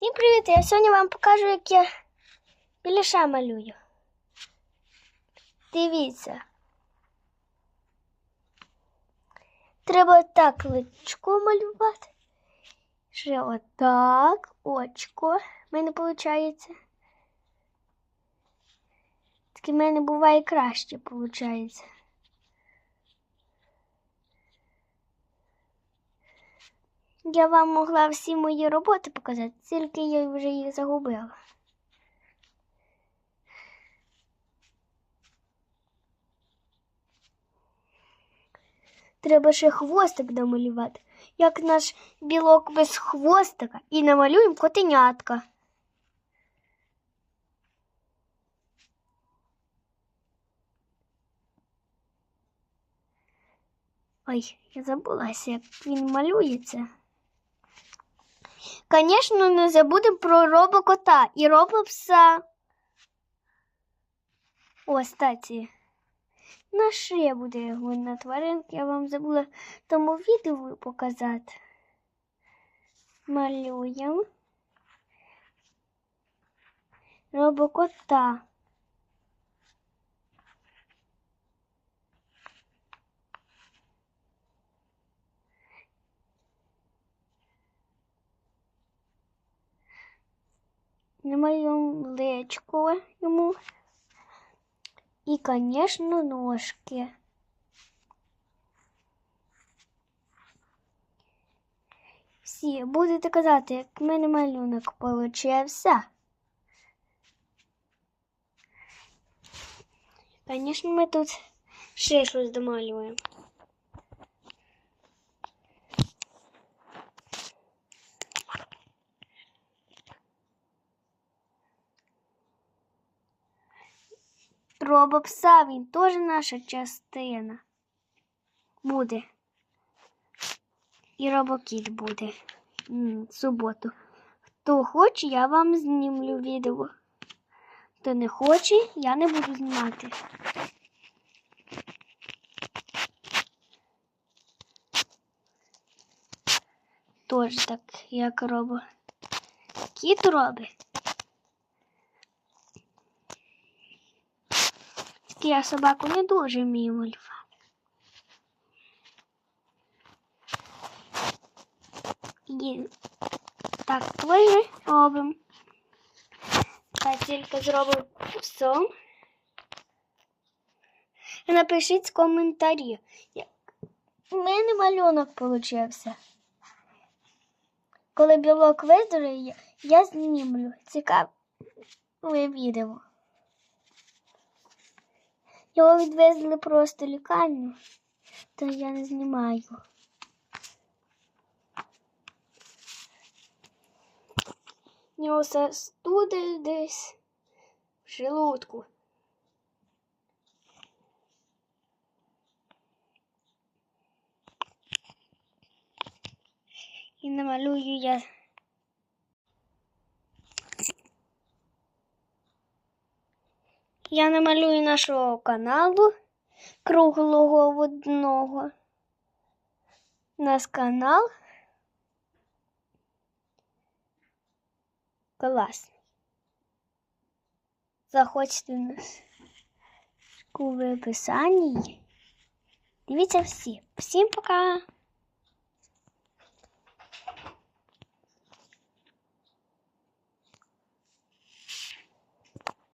Всім привіт! Я сьогодні вам покажу, як я біляша малюю. Дивіться. Треба так личко малювати. Ще отак, очко. В мене виходить. Таке в мене буває краще, виходить. Я вам могла всі мої роботи показати, тільки я вже їх загубила. Треба ще хвостик домалювати, як наш білок без хвостика, і намалюємо котенятка. Ой, я забулася, як він малюється. Звісно, не забудемо про робокота і робопса. О, статі. На шее буде на тваринке. я вам забула тому відео показати. Малюємо. Робокота. Намалюємо личко йому. І, звісно, ножки. Всі будете казати, як в мене малюнок получився. Звісно, ми тут ще щось домалюємо. Робопса, він теж наша частина. Буде. І робокіт буде в суботу. Хто хоче, я вам знімлю відео. Хто не хоче, я не буду знімати. Тож так, як робо. Кіт робить. Я собаку не дуже вмію малювати. І так теж робимо. Та тільки зробимо псом. Напишіть коментарі. У мене малюнок получився. Коли білок виздоровіє, я знімлю цікаве відео. Його відвезли просто в лікарню, то я не знімаю. У нього састуди десь в желудку. І намалюю я. Я намалюю нашого каналу круглого водного. Нас канал класний. Заходьте нас в описанні. Дивіться всі. Всім пока!